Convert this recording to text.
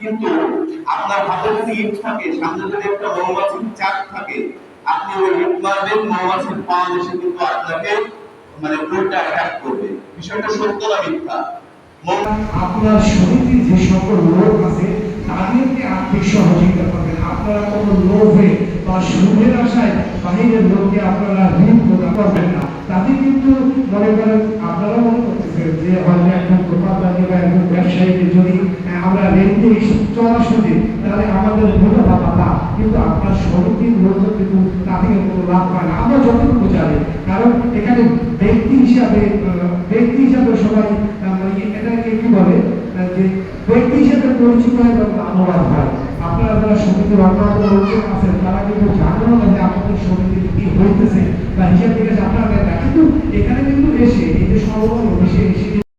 কিন্তু আপনার হাতে যদি ইট থাকে, সামনে যদি একটা মৌমাছির চাক থাকে, আপনি ওই ইট মারবেন, মৌমাছির পাওয়া এসে কিন্তু আপনাকে মানে পুরোটা অ্যাটাক করবে। বিষয়টা সত্য না মিথ্যা? আপনার শরীরে যে সকল রোগ আছে, তাদেরকে আপনি সহযোগিতা করবেন। আপনারা কোনো লোভে বা সুরে বাহিরের লোককে আপনারা ঋণ প্রদান করবেন না। তাতে কিন্তু মনে করেন আপনারা মনে করতেছেন যে হয়তো একজন দোকানদারি বা একজন ব্যবসায়ীকে যদি আমরা ঋণ দিই চড়া তাহলে আমাদের মুনাফা পাতা কিন্তু আপনার সমিতির লোকজন কিন্তু তা থেকে কোনো লাভ পায় না। আমরা যতটুকু জানি, কারণ এখানে ব্যক্তি হিসাবে ব্যক্তি হিসাবে সবাই আহ, মানে এটাকে কি বলে আহ, যে ব্যক্তি হিসাবে পরিচিত এবং লাভবান হয় আপনারা যারা সমিতির অন্যান্য আছেন, তারা কিন্তু জানেন না যে আপনাদের সমিতির কি হইতেছে বা হিসাব নিকাশ আপনারা কিন্তু এখানে কিন্তু এসে এই যে সর্বময় এসে এসে